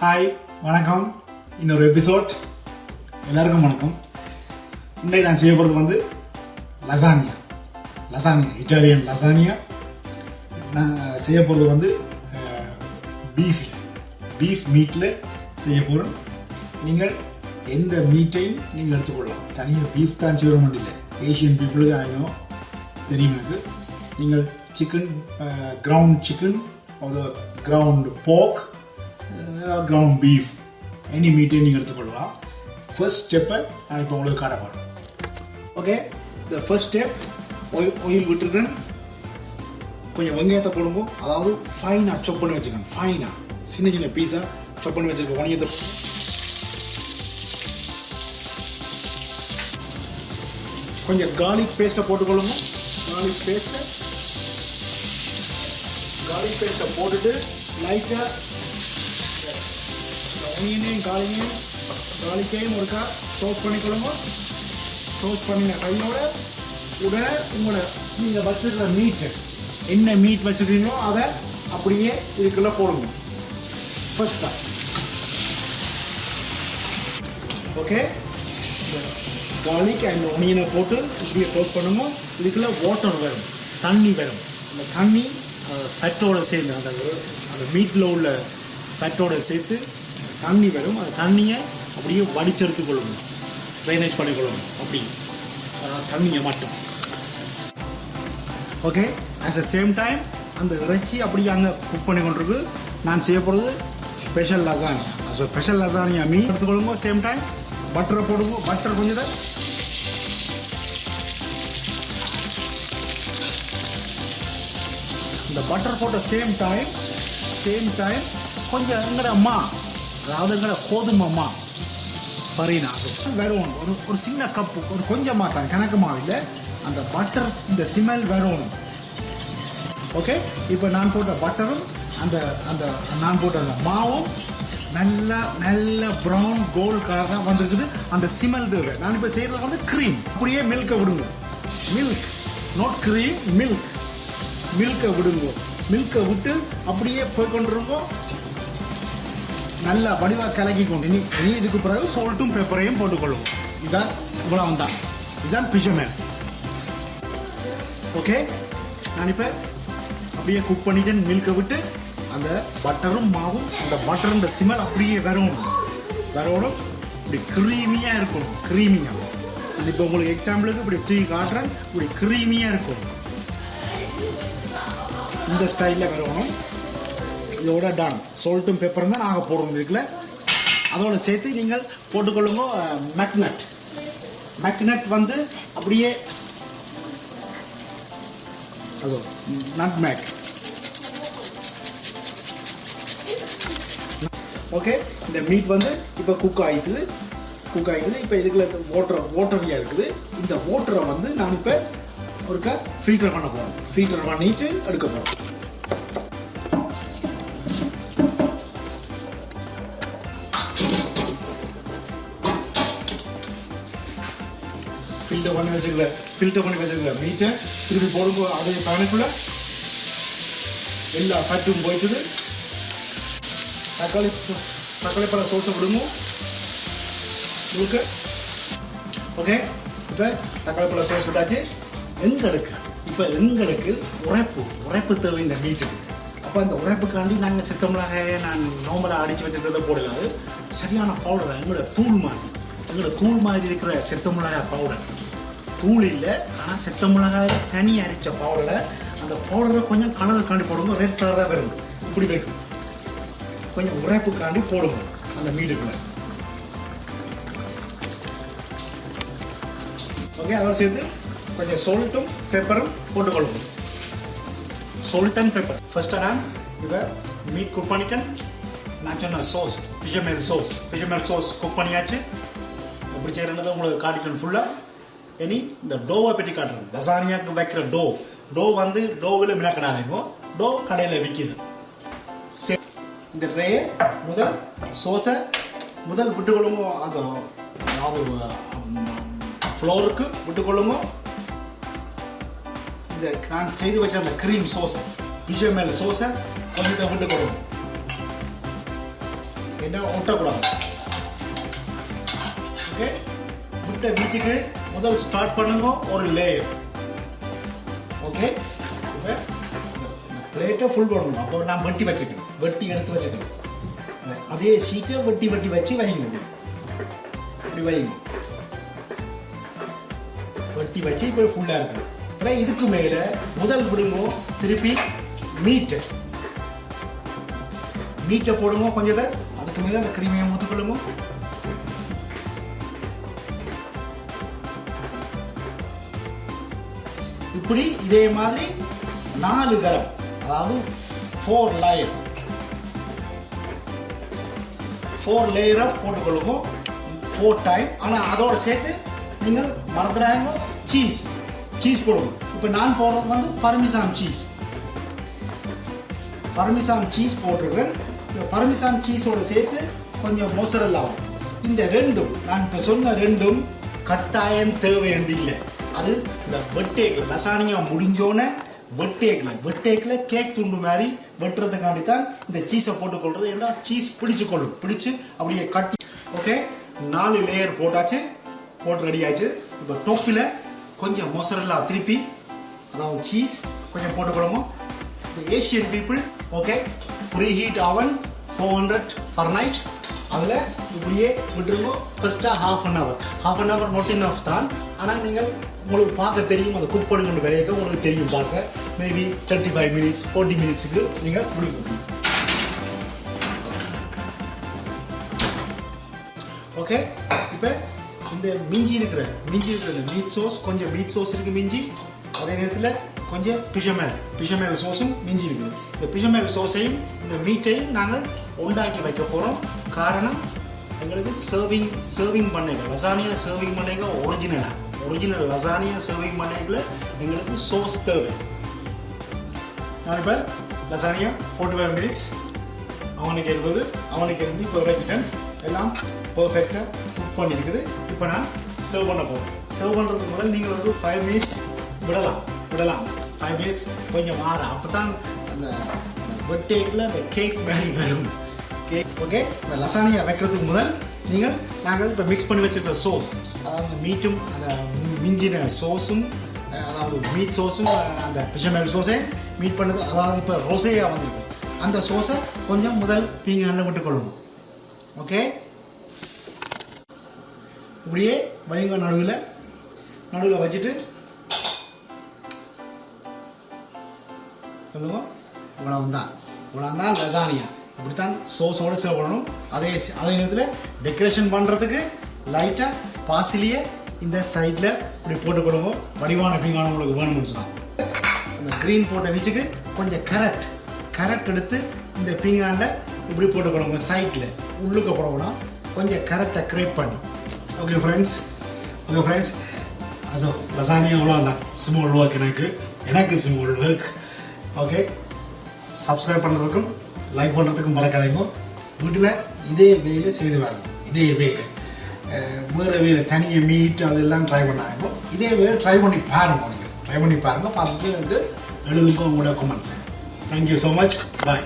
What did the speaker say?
Hi வணக்கம். இன்னொரு episode எல்லாருக்கும் வணக்கம். இன்னைக்கு நான் செய்ய போகிறது வந்து லசானியா லசானியா இட்டாலியன் லசானியா நான் செய்ய போகிறது வந்து பீஃபில் பீஃப் மீட்டில் செய்ய போகிறோம் நீங்கள் எந்த மீட்டையும் நீங்கள் எடுத்துக்கொள்ளலாம். தனியாக பீஃப் தான் செய்ய முடியல இல்லை. ஏஷியன் பீப்புளுக்கு ஆயிடும் தெரியும் எனக்கு. நீங்கள் சிக்கன் கிரவுண்ட் சிக்கன் அது ground pork ground beef any மீட்டை நீங்கள் எடுத்துக்கொள்ளலாம் ஃபர்ஸ்ட் ஸ்டெப்பை நான் இப்போ உங்களுக்கு காட்ட போகிறேன் okay the first step oil விட்டுருக்கேன் கொஞ்சம் வெங்காயத்தை போடுங்க. அதாவது ஃபைனாக சொப் பண்ணி வச்சுக்கணும். ஃபைனாக சின்ன சின்ன பீஸாக சொப் பண்ணி வச்சுருக்கேன் ஒனியத்தை கொஞ்சம் கார்லிக் பேஸ்ட்டை போட்டுக்கொள்ளுங்க. கார்லிக் பேஸ்ட்டை கார்லிக் பேஸ்ட்டை போட்டுட்டு லைட்டாக ஒனியனையும் காலையும் காலிக்கையும் ஒருக்கா டோஸ்ட் பண்ணிக்கொள்ளுங்க டோஸ்ட் பண்ணின கையோட உடனே உங்களோட நீங்கள் வச்சுருக்கிற மீட்டு என்ன மீட் வச்சுருக்கீங்களோ அதை அப்படியே இதுக்குள்ளே போடுங்க. ஃபஸ்ட்டாக ஓகே கார்லிக் அண்ட் ஒனியனை போட்டு இப்படியே டோஸ்ட் பண்ணுமோ இதுக்குள்ளே வாட்டர் வரும். தண்ணி வரும். அந்த தண்ணி ஃபேட்டோட சேர்ந்து அந்த அந்த மீட்டில் உள்ள ஃபேட்டோட சேர்த்து தண்ணி வரும் அந்த தண்ணியை அப்படியே வடிச்செடுத்து கொள்ளணும். ட்ரைனேஜ் பண்ணிக்கொள்ளணும் அப்படி. தண்ணியை மட்டும். Okay at the same time அந்த இறைச்சி அப்படியே அங்கே குக் பண்ணி கொண்டிருக்கு. நான் செய்ய போகிறது special lasagna so special lasagna மீன் எடுத்துக்கொள்ளுங்க சேம் டைம் பட்டரை போடுங்க. பட்டர் கொஞ்சம் இந்த பட்டர் போட்ட சேம் டைம் சேம் டைம் கொஞ்சம் எங்கடம்மா அம்மா அதாவது எங்கட கோதுமை அம்மா பரீனா வரும் ஒரு ஒரு சின்ன கப்பு ஒரு கொஞ்சமாக தான் கணக்குமா இல்லை அந்த பட்டர் இந்த சிமெல் வரும் ஓகே இப்போ நான் போட்ட பட்டரும் அந்த அந்த நான் போட்ட அந்த மாவும் நல்ல நல்ல ப்ரௌன் கோல்ட் கலராக வந்துருக்குது. அந்த சிமல் தேவை நான் இப்போ செய்கிறது வந்து க்ரீம் அப்படியே மில்கை விடுங்க. மில்க் நாட் க்ரீம் மில்க் மில்கை விடுங்க. மில்கை விட்டு அப்படியே போய் கொண்டிருக்கோம். நல்லா வடிவாக கலக்கி கொண்டு நீ இதுக்கு பிறகு சோல்ட்டும் பெப்பரையும் போட்டுக்கொள்ளும். இதான் இவ்வளவு தான். இதுதான் பிஷமேன் ஓகே நான் இப்போ அப்படியே குக் பண்ணிட்டு மில்கை விட்டு அந்த பட்டரும் மாவும் அந்த பட்டருன்ற சிமல் அப்படியே வரணும் வரணும் இப்படி க்ரீமியாக இருக்கும் க்ரீமியாக இப்போ உங்களுக்கு எக்ஸாம்பிளுக்கு இப்படி தூக்கி காட்டுறேன். இப்படி க்ரீமியாக இருக்கும் இந்த ஸ்டைலில் வரணும் இதோட டான் சால்ட்டும் பெப்பரும் தான் நாங்கள் போடுறோம் இதுக்குள்ள. அதோட சேர்த்து நீங்கள் போட்டுக்கொள்ளுங்க மேக்னட் மேக்னட் வந்து அப்படியே அது நட் மேக் ஓகே இந்த மீட் வந்து இப்போ குக் ஆகிட்டுது குக் ஆகிட்டுது இப்போ இதுக்குள்ள ஓட்டர் ஓட்டரியாக இருக்குது. இந்த ஓட்டரை வந்து நான் இப்போ ஒருக்கா ஃபில்டர் பண்ண போகிறோம் ஃபில்டர் பண்ணிட்டு எடுக்க போகிறோம் ஃபில்டர் பண்ணி வச்சுக்கல ஃபில்டர் பண்ணி வச்சுக்கல. மீட்டை திருப்பி போடும்போது அதே பேனுக்குள்ள எல்லா ஃபேட்டும் போயிட்டுது. தக்காளி சோ- தக்காளி பழ சோஸை விடுங்க. உங்களுக்கு ஓகே இப்போ தக்காளி பழ சோஸ் விட்டாச்சு. எங்களுக்கு இப்போ எங்களுக்கு உரைப்பு உரைப்பு தேவை இந்த மீட்டுக்கு அப்போ அந்த உரைப்புக்காண்டி நாங்கள் சித்தமிழாக நான் நோம்பலாக அடித்து வச்சுருக்கிறத போடலாது சரியான பவுடர் எங்களோட தூள் மாதிரி எங்களோட தூள் மாதிரி இருக்கிற சித்தமிழாக பவுடர் தூள் இல்லை. ஆனால் செத்த மிளகாய் தனி அரைச்ச பவுடரில் அந்த பவுடரை கொஞ்சம் கலர் காண்டி போடுங்க. ரெட் கலராக வரும். இப்படி வைக்கும். கொஞ்சம் உரைப்புக்காண்டி போடுங்க. அந்த மீட்டுக்குள்ள ஓகே அதோட சேர்த்து கொஞ்சம் சோல்ட்டும் பெப்பரும் போட்டுக்கொள்ளுங்க. சோல்ட் அண்ட் பெப்பர் ஃபர்ஸ்ட்டாக நான் இதை மீட் குக் பண்ணிட்டேன். நான் சொன்ன sauce bechamel sauce bechamel sauce cook பண்ணியாச்சு. அப்படி செய்கிறத உங்களுக்கு காட்டிட்டேன் ஃபுல்லாக இனி இந்த டோவை பற்றி காட்டுறேன். லசானியாக்கு வைக்கிற டோ. டோ வந்து டோவில் மிளக்கடாதீங்க டோ கடையில் விற்கிது சரி. இந்த ட்ரேயை முதல் சோஸை முதல் விட்டுக்கொள்ளுங்க அது அதாவது ஃப்ளோருக்கு விட்டுக்கொள்ளுங்க இந்த நான் செய்து வச்ச அந்த க்ரீம் சோஸை சோசை சோஸை கொஞ்சத்தை விட்டுக்கொள்ளுங்க என்ன ஒட்டக்கூடாது. ஓகே? விட்ட வீச்சுக்கு முதல் ஸ்டார்ட் பண்ணுங்க ஒரு லேயர் ஓகே இப்போ இந்த பிளேட்டை ஃபுல் பண்ணணும். அப்போ நான் வெட்டி வச்சுக்கணும். வெட்டி எடுத்து வச்சுக்கணும். அதே ஷீட்டை வெட்டி வெட்டி வச்சு வைங்க. இப்படி. வைங்க. வெட்டி வச்சு இப்போ ஃபுல்லாக இருக்குது. அப்புறம் இதுக்கு மேலே முதல் விடுங்க திருப்பி மீட்டு மீட்டை போடுங்க கொஞ்சம் அதுக்கு மேலே அந்த கிருமியை ஊற்றுக்கொள்ளுங்க இப்படி இதே மாதிரி நாலு தரம் அதாவது ஃபோர் லேயர் ஃபோர் லேயராக போட்டுக்கொள்ளுவோம். ஃபோர் டைம் ஆனால் அதோடு சேர்த்து நீங்கள் மறந்துடாங்க சீஸ் சீஸ் போடுங்க இப்போ நான் போடுறது வந்து பர்மிசான் சீஸ் பர்மிசான் சீஸ் போட்டிருக்கேன். இந்த பர்மிசான் சீஸோட சேர்த்து கொஞ்சம் மொசரல்லாவும் இந்த ரெண்டும் நான் இப்போ சொன்ன ரெண்டும் கட்டாயம் தேவை என்று இல்லை. அது இந்த வெட்டேக்கில் லசானியா முடிஞ்சோன்னே வெட்டேக்கில் வெட்டேக்கில் கேக் துண்டு மாதிரி வெட்டுறதுக்காண்டி தான் இந்த சீஸை போட்டுக்கொள்றது ஏன்னா சீஸ் பிடிச்சு கொள்ளும். பிடிச்சு அப்படியே கட்டி ஓகே நாலு லேயர் போட்டாச்சு போட்டு ரெடி ஆயிடுச்சு. இப்போ டொப்பில் கொஞ்சம் மொசரெல்லாம் திருப்பி அதாவது சீஸ் கொஞ்சம் போட்டுக்கொள்ளுங்க Asian people okay preheat oven four hundred fahrenheit அதில் இப்படியே விட்டுருவோம் ஃபஸ்ட்டாக half an hour half an hour forty and half தான். ஆனால் நீங்கள் உங்களுக்கு பார்க்க தெரியும். அதை குக் பண்ணுங்க வரைக்கும் உங்களுக்கு தெரியும் பார்க்க. Maybe thirty five minutes forty மினிட்ஸுக்கு நீங்கள் கொடுக்கணும் ஓகே இப்போ இந்த மிஞ்சி இருக்கிற மிஞ்சி இருக்கிற இந்த மீட் சோஸ் கொஞ்சம் மீட் சோஸ் இருக்கு மிஞ்சி. அதே நேரத்தில் கொஞ்சம் பிஷமேல் பிஷமேல் சோஸும் மிஞ்சி இருக்குது இந்த பிஷமேல் சோஸையும் இந்த மீட்டையும் நாங்கள் உண்டாக்கி வைக்க போகிறோம் காரணம் எங்களுக்கு சர்விங் சர்விங் பண்ணைங்க லசானியா சர்விங் பண்ணைங்க ஒரிஜினலாக ஒரிஜினல் லசானியா சர்விங் பண்ணைகளை எங்களுக்கு சோஸ் தேவை நான் இப்போ லசானியா ஃபோர்ட்டி ஃபைவ் மினிட்ஸ் அவனுக்கு இருந்தது அவனுக்கு இருந்து இப்போ இறக்கிட்டேன் எல்லாம் பர்ஃபெக்டாக குக் பண்ணியிருக்குது இப்போ நான் சர்வ் பண்ண போகிறேன் சர்வ் பண்ணுறதுக்கு முதல் நீங்கள் வந்து ஃபைவ் மினிட்ஸ் விடலாம் விடலாம் ஃபைவ் மினிட்ஸ் கொஞ்சம் மாற அப்போ தான் அந்த அந்த அந்த கேக் மாதிரி வரும் ஓகே? இந்த லசானியா வைக்கிறதுக்கு முதல் நீங்கள் நாங்கள் இப்போ மிக்ஸ் பண்ணி வச்சுருக்க சோஸ் அதாவது மீட்டும் அந்த மிஞ்சின சோஸும் அதாவது மீட் சோஸும் அந்த பிஷமேல் சோஸே மீட் பண்ணது அதாவது இப்போ ரோசையாக வந்திருக்கு. அந்த சோஸை கொஞ்சம் முதல் நீங்கள் அண்ணை விட்டு விட்டுக்கொள்ளணும் ஓகே? இப்படியே வைங்க நடுவில். நடுவில் வச்சுட்டு சொல்லுங்க. இவ்வளவு தான் இவ்வளவு தான் லசானியா இப்படித்தான் சோஸோட சர்வ் பண்ணணும். அதே அதே நேரத்தில் டெக்கரேஷன் பண்ணுறதுக்கு லைட்டாக பாசிலியை இந்த சைடில் இப்படி போட்டு கொடுங்க. வடிவான பீங்கான உங்களுக்கு வேணும்னு சொன்னாங்க அந்த க்ரீன் போட்ட வீச்சுக்கு கொஞ்சம் கரட் கரட் எடுத்து இந்த பீங்கானில் இப்படி போட்டு கொடுங்க சைட்டில் உள்ளுக்க போடணும்னா கொஞ்சம் கரெக்டாக க்ரேப் பண்ணி. ஓகே ஃப்ரெண்ட்ஸ் ஓகே ஃப்ரெண்ட்ஸ் அசோ லசானியா அவ்வளோதான் ஸ்மால் ஒர்க் எனக்கு. எனக்கு ஸ்மால் ஒர்க் ஓகே சப்ஸ்கிரைப் பண்ணுறதுக்கும் லைக் பண்ணுறதுக்கும் மறக்காதீங்க வீட்டில் இதே வேலை செய்து வாங்க இதே வேலை. வேறு வேலை தனியை மீட் அதெல்லாம் ட்ரை பண்ணாங்க. இதே வேலை ட்ரை பண்ணி பாருங்க நீங்கள் ட்ரை பண்ணி பாருங்கள் பார்த்துட்டு எனக்கு எழுதுங்க உங்களோட comments thank you so much bye